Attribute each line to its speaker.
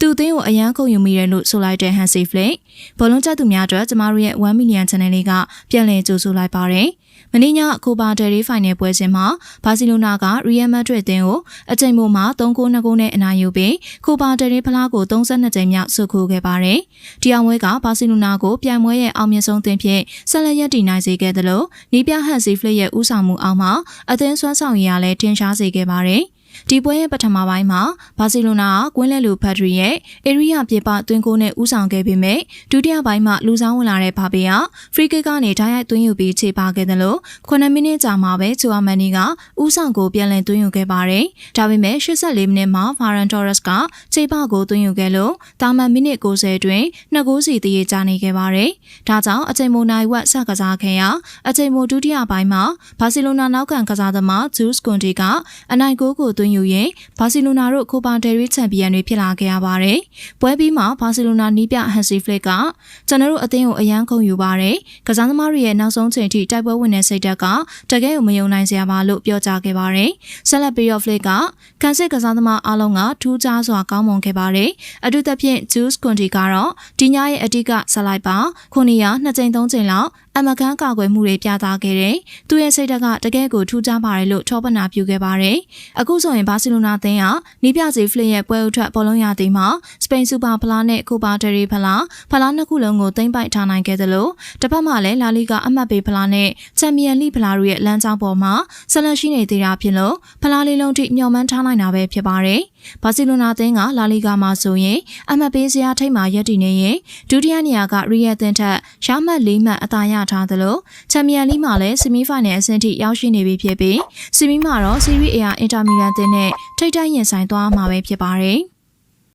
Speaker 1: သူအသင်းကိုအရန်ခုံယူမိတယ်လို့ဆိုလိုက်တဲ့ Hansi Flick ဘောလုံးကျသူများအတွက်ကျမတို့ရဲ့1 million channel လေးကပြန်လည်ကြိုဆိုလိုက်ပါတယ်။မင်းညကိုပါဒယ်ရီဖိုင်နယ်ပွဲစဉ်မှာဘာစီလိုနာကရီယယ်မက်ဒရစ်အသင်းကိုအချိန်ပိုမှာ3-2ဂိုးနဲ့အနိုင်ယူပြီးကိုပါဒယ်ရီဖလားကို32ကြိမ်မြောက်ဆုခိုးခဲ့ပါတယ်။ဒီအောင်ပွဲကဘာစီလိုနာကိုပြိုင်ပွဲရဲ့အောင်မြင်ဆုံးသင်းဖြင့်ဆက်လက်ရည်တည်နိုင်စေခဲ့တယ်လို့နီးပြဟန်စီဖလစ်ရဲ့ဦးဆောင်မှုအောက်မှာအသင်းစွမ်းဆောင်ရည်ရလည်းထင်ရှားစေခဲ့ပါတယ်။ ဒီပွဲရဲ့ပထမပိုင်းမှာဘာစီလိုနာကကွင်းလက်လူဖက်ဒရီရဲ့အေရီယာပြပသွင်းကိုနဲ့ဦးဆောင်ခဲ့ပေမဲ့ဒုတိယပိုင်းမှာလူဆောင်ဝင်လာတဲ့ဖာဘေကဖရီကစ်ကနေဓာတ်ရိုက်သွင်းယူပြီးခြေပါခဲ့တယ်လို့9မိနစ်ကြာမှပဲချူအာမန်နီကဦးဆောင်ကိုပြန်လည်သွင်းယူခဲ့ပါတယ်။ဒါပေမဲ့84မိနစ်မှာဖာရန်တော်ရက်စ်ကခြေပါကိုသွင်းယူခဲ့လို့တာမန်မိနစ်90အတွင်းနှစ်ဂိုးစီတည်ရကြနေခဲ့ပါတယ်။ဒါကြောင့်အချိန်မိုနိုင်ဝက်ဆက်ကစားခဲ့ရာအချိန်မိုဒုတိယပိုင်းမှာဘာစီလိုနာနောက်ခံကစားသမားဂျူးစ်ကွန်တီကအနိုင်ဂိုးကိုသွင်းယူရင်ဘာစီလိုနာတို့ကိုပါဒယ်ရီချန်ပီယံတွေဖြစ်လာခဲ့ရပါတယ်။ပွဲပြီးမှာဘာစီလိုနာနီးပြဟန်စီဖလစ်ကကျွန်တော်တို့အသင်းကိုအယမ်းခုံယူပါတယ်။ကစားသမားတွေရဲ့နောက်ဆုံးချိန်ထိတိုက်ပွဲဝင်တဲ့စိတ်ဓာတ်ကတကယ်ကိုမယုံနိုင်စရာပါလို့ပြောကြားခဲ့ပါတယ်။ဆက်လက်ပြီးတော့ဖလစ်ကကန်စစ်ကစားသမားအားလုံးကထူးခြားစွာကောင်းမွန်ခဲ့ပါတယ်။အထူးသဖြင့်ဂျူးစ်ကွန်တီကတော့ဒီညရဲ့အဓိကဆက်လိုက်ပါခုနှစ်ရနှစ်ကြိမ်သုံးကြိမ်လောက် အမကန်ကာကွယ်မှုတွေပြသခဲ့တယ်။သူရဲ့စိတ်ဓာတ်ကတကယ်ကိုထူးခြားပါတယ်လို့ထောပနာပြုခဲ့ပါတယ်။အခုဆိုရင်ဘာစီလိုနာအသင်းကနီးပြစီဖလစ်ရဲ့ပွဲဥထွက်ဘောလုံးရသည်မှာစပိန်စူပါဖလားနဲ့ကိုပါဒရီဖလားဖလားနှစ်ခုလုံးကိုသိမ်းပိုက်ထားနိုင်ခဲ့သလိုတစ်ဖက်မှာလည်းလာလီဂါအမှတ်ပေးဖလားနဲ့ချန်ပီယံလိဖလားတို့ရဲ့လမ်းကြောင်းပေါ်မှာဆက်လက်ရှိနေသေးတာဖြစ်လို့ဖလားလေးလုံးထိမျှော်မှန်းထားနိုင်တာပဲဖြစ်ပါတယ်။ဘာစီလိုနာအသင်းကလာလီဂါမှာဆိုရင်အမှတ်ပေးစရာထိပ်မှာရပ်တည်နေရင်ဒုတိယနေရာကရီယယ်အသင်းထက်ရမှတ်၄မှတ်အသာရထားသလိုချန်ပီယံလိမှာလည်းဆီမီဖိုင်နယ်အဆင့်ထိရောက်ရှိနေပြီဖြစ်ပြီးဆီမီမှာတော့စီရီအေယာအင်တာမီလန်အသင်းနဲ့ထိပ်တိုက်ရင်ဆိုင်သွားမှာပဲဖြစ်ပါတယ်။